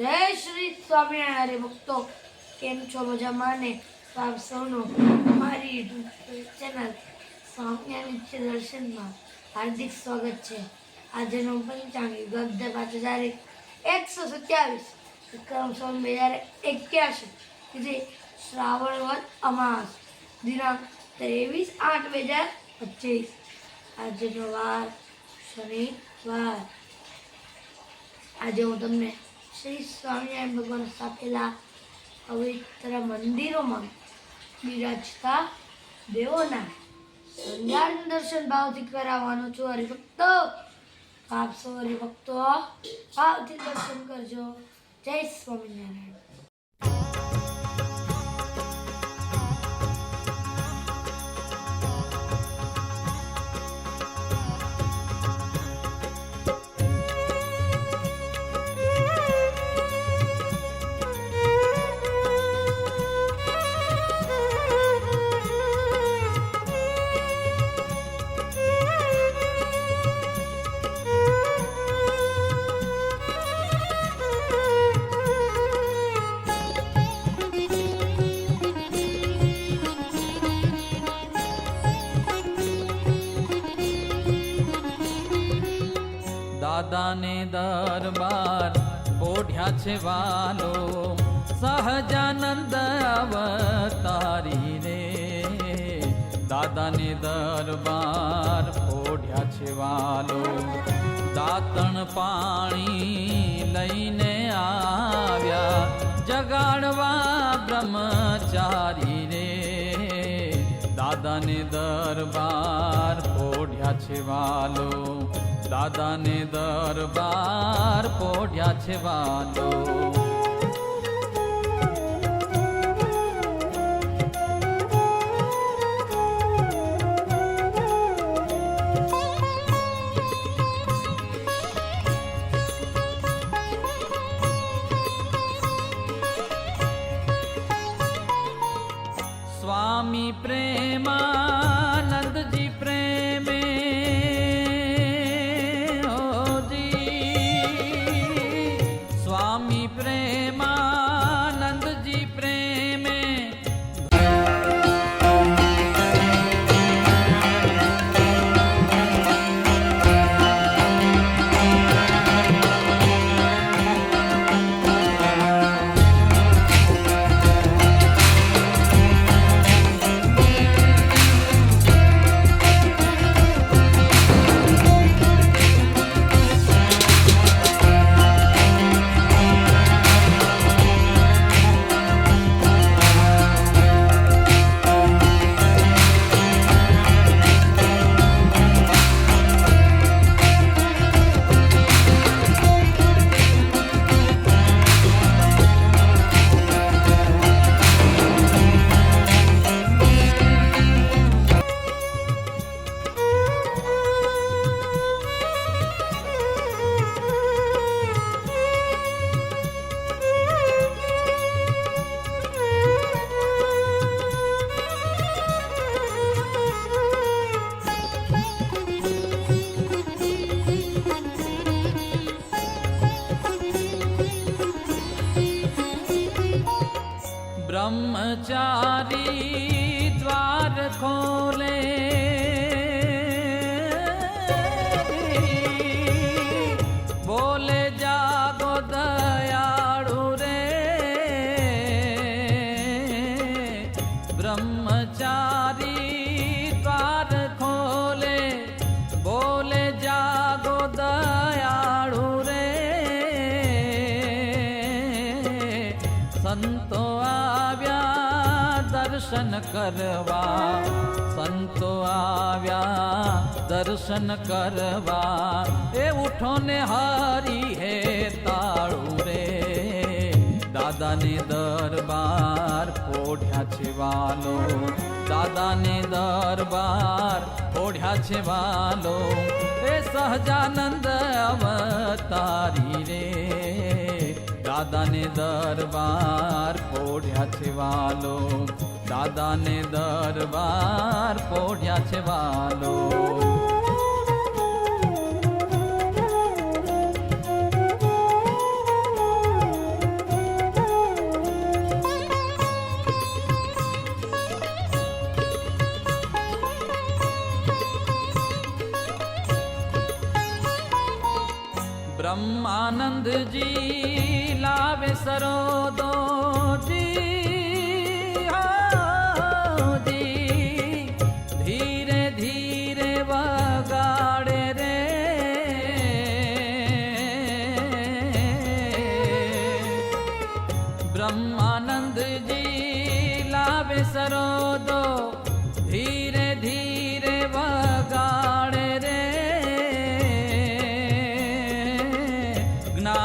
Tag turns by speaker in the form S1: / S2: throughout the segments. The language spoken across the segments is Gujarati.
S1: જય શ્રી સ્વામિનારાયણ ભક્તો. કેમ છો મજામાં ને? તો આપ સૌનો મારી યુટ્યુબ ચેનલ સ્વામિનારાયણ દર્શનમાં હાર્દિક સ્વાગત છે. આજનો પંચાંગ ગબ્દ પાંચ હજાર એકસો સત્યાવીસ. વિક્રમ સંવત બે હજાર એક્યાસી. જે શ્રાવણ વદ અમાસ. દિનાંક ત્રેવીસ આઠ બે હજાર પચીસ. આજનો વાર શનિવાર. આજે હું તમને શ્રી સ્વામિનારાયણ ભગવાન સ્થાપેલા પવિત્ર મંદિરોમાં બિરાજતા દેવોના સંજાર દર્શન ભાવથી કરાવવાનો છું. હરિભક્તો આપશો હરિભક્તો ભાવથી દર્શન કરજો. જય સ્વામિનારાયણ.
S2: દાદાને દરબાર ઓઢ્યા છે વાલો, સહજાનંદ અવતારી રે. દાદાને દરબાર ઓઢ્યા છે વાલો, દાતણ પાણી લઈને આવ્યા, જગાડવા બ્રહ્મચારી રે. દાદાને દરબાર ઓઢ્યા છે વાલો દાદાને દરબાર પોઢ્યા છે વાલો કરવા, સંતો આવ્યા, દર્શન કરવા. એ ઉઠો ને હારી હે તાળું રે. દાદાને દરબાર પોઢ્યા છે વાલો. દાદાને દરબાર પોઢ્યા છે વાલો. એ સહજાનંદ અવતારી રે. દાદાને દરબાર પોઢ્યા છે વાલો. દાદાને દરબાર પોઢ્યા છે વાલો. બ્રહ્માનંદજી લાવે સરોદો.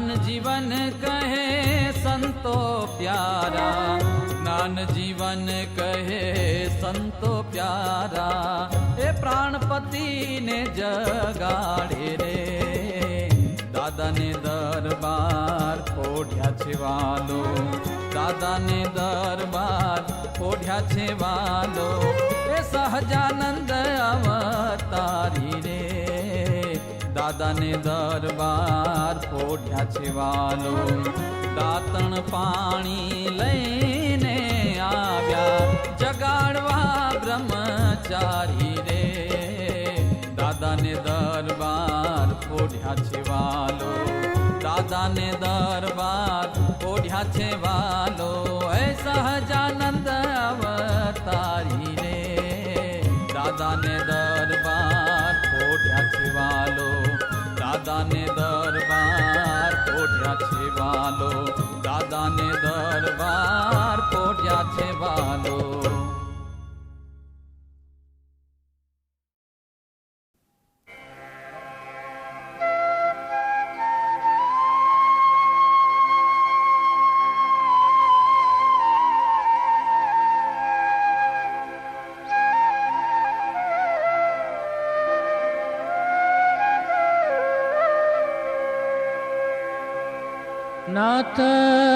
S2: જ્ઞાન જીવન કહે સંતો પ્યારા. જ્ઞાન જીવન કહે સંતો પ્યારા. એ પ્રાણપતિને જગાડે રે. દાદાને દરબાર ઓઢ્યા છે વાલો. દાદાને દરબાર ઓઢ્યા છે વાલો. એ સહજાનંદ દાદાને દરબાર પોઢ્યા છે વાલો. દાતણ પાણી લઈને આવ્યા. જગાડવા બ્રહ્મચારી રે. દાદાને દરબાર પોઢ્યા છે વાલો. દાદાને દરબાર પોઢ્યા છે વાલો. એ સહજાનંદ
S3: Nata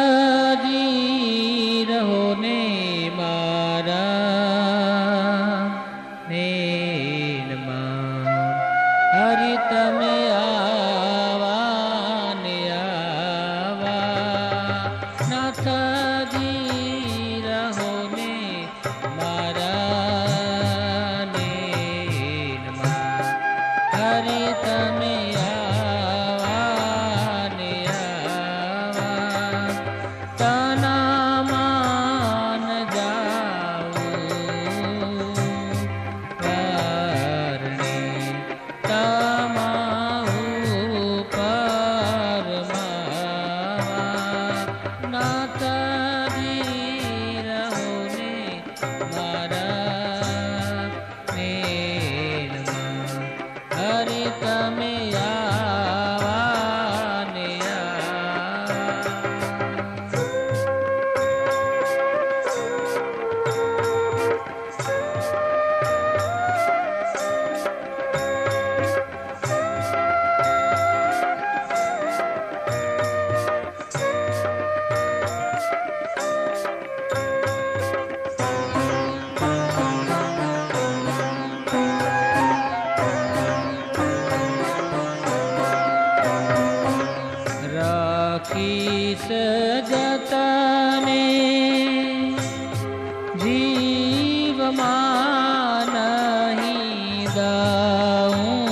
S3: જતને જીવમાં નહીં દાઉં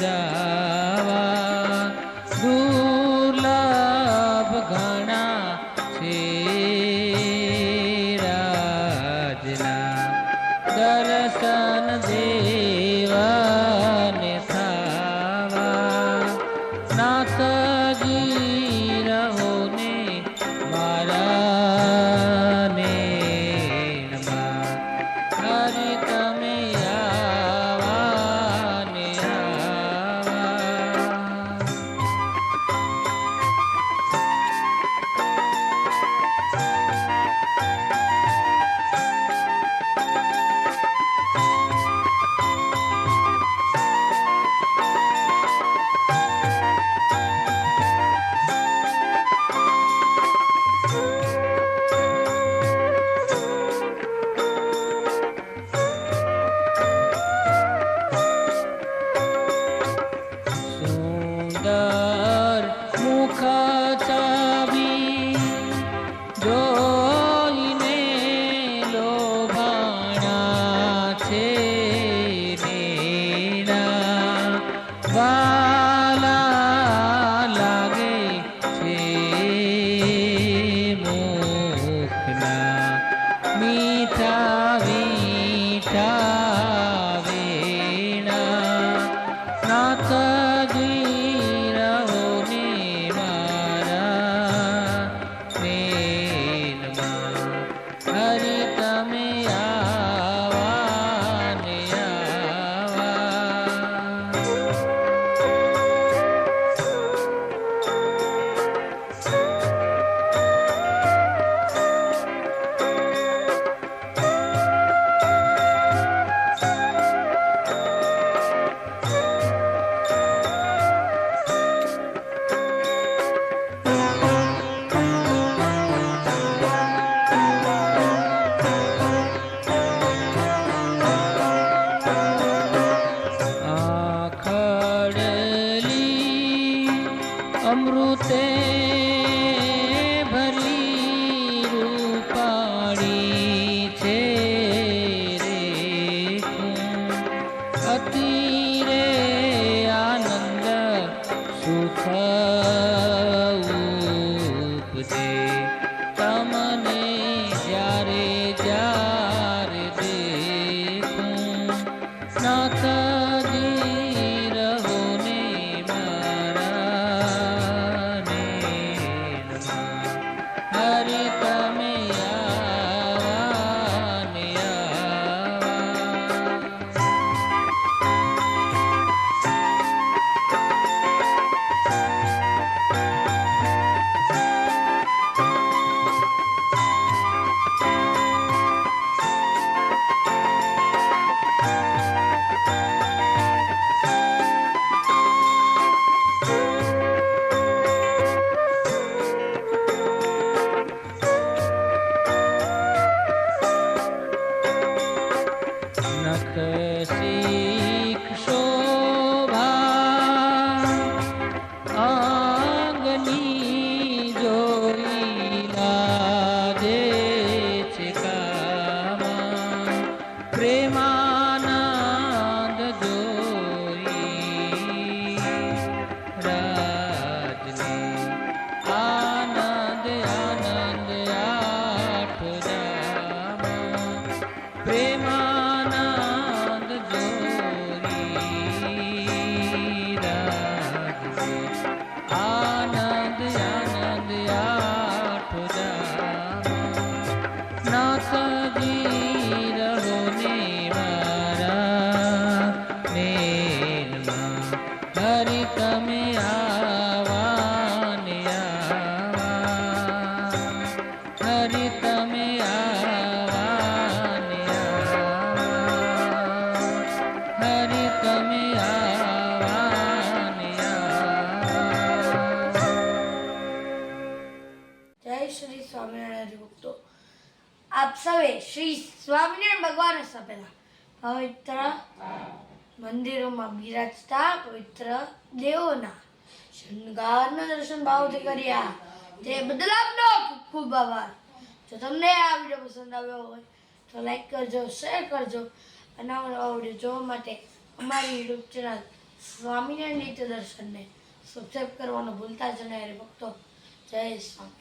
S3: જાવા દુર્લભ ઘણા છે રાજના દેવાને થાવા નાથજી અતિ રે આનંદ સુખ
S1: સ્વામિનારાયણ ભગવાન સ્થાપેલા પવિત્ર મંદિરોમાં બિરાજતા પવિત્ર દેવોના શણગારના દર્શન ભાવથી કર્યા. તે બદલ આપનો ખૂબ આભાર. જો તમને આ વીડિયો પસંદ આવ્યો હોય તો લાઈક કરજો, શેર કરજો અને આવા વીડિયો જોવા માટે અમારી યુટ્યુબ ચેનલ સ્વામિનારાયણ નિત્ય દર્શનને સબસ્ક્રાઈબ કરવાનું ભૂલતા જ નહીં ભક્તો. જય સ્વામી